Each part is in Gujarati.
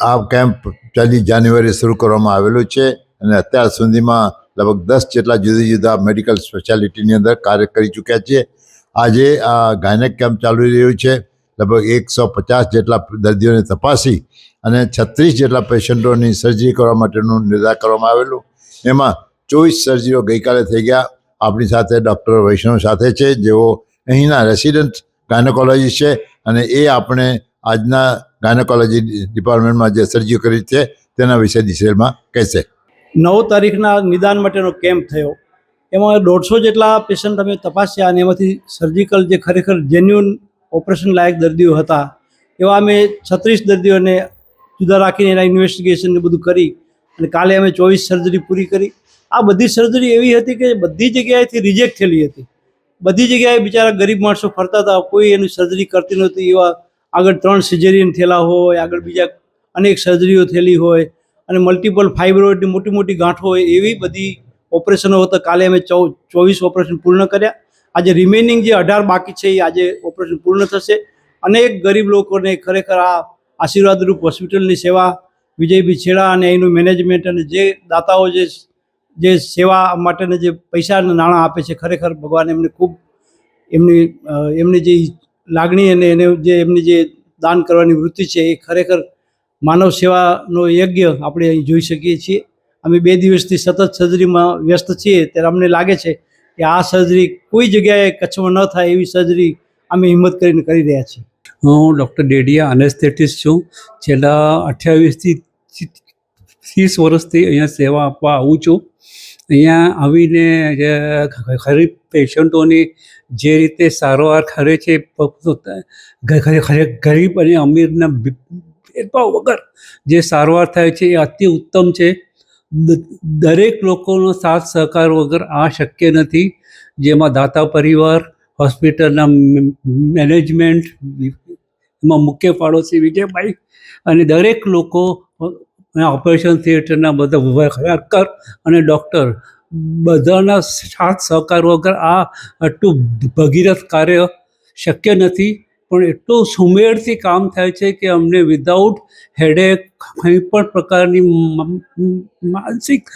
આ કેમ્પ પહેલી જાન્યુઆરી શરૂ કરવામાં આવેલું છે અને અત્યાર સુધીમાં લગભગ દસ જેટલા જુદા જુદા મેડિકલ સ્પેશિયાલિટીની અંદર કાર્ય કરી ચૂક્યા છીએ આજે આ ગાયનેક કેમ્પ ચાલુ રહ્યું છે. લગભગ એકસો પચાસ જેટલા દર્દીઓને તપાસી અને છત્રીસ જેટલા પેશન્ટોની સર્જરી કરવા માટેનું નિર્ધાર કરવામાં આવેલું. એમાં ચોવીસ સર્જરીઓ ગઈકાલે થઈ ગયા. આપણી સાથે ડૉક્ટર વૈષ્ણવ સાથે છે. જેઓ અહીંના રેસિડન્ટ ગાયનેકોલોજીસ્ટ છે અને એ આપણે આજના ગાયનેકોલોજી ડિપાર્ટમેન્ટમાં જે સર્જીઓ કરી છે, તેના વિશે ડિટેલમાં કહેશે. નવ તારીખના નિદાન માટેનો કેમ્પ થયો. એમાં દોઢસો જેટલા પેશન્ટ અમે તપાસ્યા અને એમાંથી સર્જિકલ જે ખરેખર જેન્યુન ઓપરેશન લાયક દર્દીઓ હતા, એવા અમે છત્રીસ દર્દીઓને જુદા રાખીને એના ઇન્વેસ્ટિગેશન બધું કરી અને કાલે અમે ચોવીસ સર્જરી પૂરી કરી. આ બધી સર્જરી એવી હતી કે બધી જગ્યાએથી રિજેક્ટ થયેલી હતી. બધી જગ્યાએ બિચારા ગરીબ માણસો ફરતા હતા, કોઈ એની સર્જરી કરતી નહોતી, એવા આગળ ત્રણ સિઝેરિયન થયેલા હોય, આગળ બીજા અનેક સર્જરીઓ થયેલી હોય અને મલ્ટિપલ ફાઇબ્રોઇડની મોટી મોટી ગાંઠો હોય, એવી બધી ઓપરેશનો હતા કાલે અમે ચૌ, ચોવીસ ઓપરેશન પૂર્ણ કર્યા. આજે રિમેનિંગ જે અઢાર બાકી છે, એ આજે ઓપરેશન પૂર્ણ થશે. અનેક ગરીબ લોકોને ખરેખર આ આશીર્વાદરૂપ હોસ્પિટલની સેવા, વિજયભાઈ છેડા અને એનું મેનેજમેન્ટ અને જે દાતાઓ જે જે સેવા માટેના જે પૈસા નાણાં આપે છે, ખરેખર ભગવાન એમને ખૂબ, એમની એમની જે લાગણી અને એને જે એમની જે દાન કરવાની વૃત્તિ છે એ ખરેખર માનવ સેવાનો યજ્ઞ આપણે અહીં જોઈ શકીએ છીએ. અમે બે દિવસથી સતત સર્જરીમાં વ્યસ્ત છીએ ત્યારે અમને લાગે છે કે આ સર્જરી કોઈ જગ્યાએ કચ્છમાં ન થાય એવી સર્જરી અમે હિંમત કરીને કરી રહ્યા છીએ. હું ડૉક્ટર ડેડિયા અનેસ્થેટિસ્ટ છું. છેલ્લા અઠ્યાવીસથી ત્રીસ વર્ષથી અહીંયા સેવા આપવા આવું છું. અહીંયા આવીને જે ગરીબ પેશન્ટોની જે રીતે સારવાર કરે છે ગરીબ અને અમીરના ભેદભાવ વગર જે સારવાર થાય છે એ અતિ ઉત્તમ છે. દરેક લોકોનો સાથ સહકાર વગર આ શક્ય નથી. જેમાં દાતા પરિવાર, હોસ્પિટલના મેનેજમેન્ટ, એમાં મુખ્ય પાડોશી વિજયભાઈ અને દરેક લોકો ઓપરેશન થિયેટરના બધા વર્કર અને ડૉક્ટર બધાના સાથ સહકાર વગર આ આટલું ભગીરથ કાર્ય શક્ય નથી. પણ એટલું સુમેળથી કામ થાય છે કે અમને વિધાઉટ હેડેક કંઈ પણ પ્રકારની માનસિક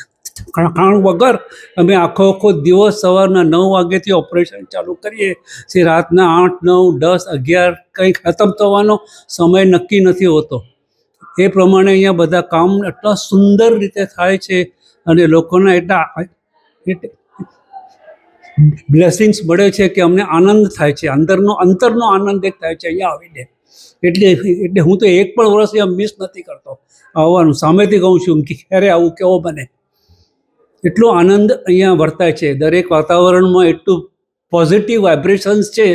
ખાણ વગર અમે આખો આખો દિવસ સવારના નવ વાગ્યાથી ઓપરેશન ચાલુ કરીએ છે રાતના આઠ, નવ, દસ, અગિયાર કંઈ ખતમ થવાનો સમય નક્કી નથી હોતો. એ પ્રમાણે અહીંયા બધા કામ એટલા સુંદર રીતે થાય છે અને લોકોના એટલા બ્લેસિંગ્સ મળે છે કે અમને આનંદ થાય છે. અંદરનો, અંતરનો આનંદ એક થાય છે, અહીંયા આવીને. એટલે એટલે હું તો એક પણ વર્ષ એમ મિસ નથી કરતો. આવવાનું, સામેથી કહું છું કે ક્યારે આવું કેવો બને. એટલો આનંદ અહીંયા વર્તાય છે. દરેક વાતાવરણમાં એટલું પોઝિટિવ વાઇબ્રેશન્સ છે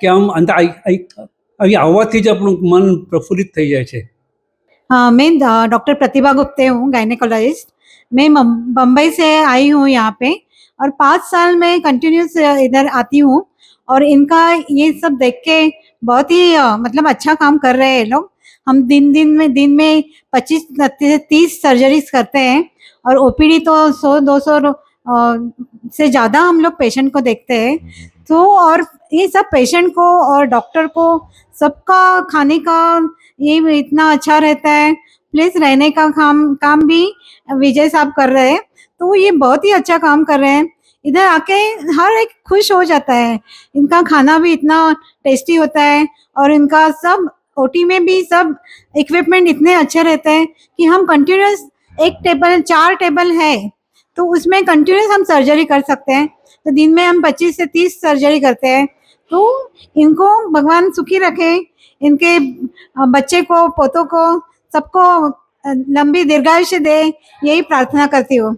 કે આમ અંત અહીંયા આવવાથી જ આપણું મન પ્રફુલ્લિત થઈ જાય છે. મેન ડૉક્ટર પ્રતિભા ગુપ્તે, હું ગાયનેકોલોજિસ્ટ मैं बम्बई से आई हूँ यहाँ पे और पाँच साल में कंटिन्यूस इधर आती हूँ और इनका ये सब देख के बहुत ही मतलब अच्छा काम कर रहे हैं लोग। हम दिन दिन में दिन में पच्चीस तीस सर्जरीज करते हैं और ओपीडी तो सौ, दो सौ से ज़्यादा हम लोग पेशेंट को देखते हैं। तो और ये सब पेशेंट को और डॉक्टर को सबका खाने का ये इतना अच्छा रहता है प्लस रहने का काम काम भी विजय साहब कर रहे हैं। तो ये बहुत ही अच्छा काम कर रहे हैं। इधर आके हर एक खुश हो जाता है। इनका खाना भी इतना टेस्टी होता है और इनका सब ओटी में भी सब इक्विपमेंट इतने अच्छे रहते हैं कि हम कंटिन्यूस एक टेबल चार टेबल है। तो उसमें कंटिन्यूस हम सर्जरी कर सकते हैं। तो दिन में हम 25 से 30 सर्जरी करते हैं। तो इनको भगवान सुखी रखे। इनके बच्चे को, पोतों को सबको अ, लंबी दीर्घायुष्य दे यही प्रार्थना करती हूँ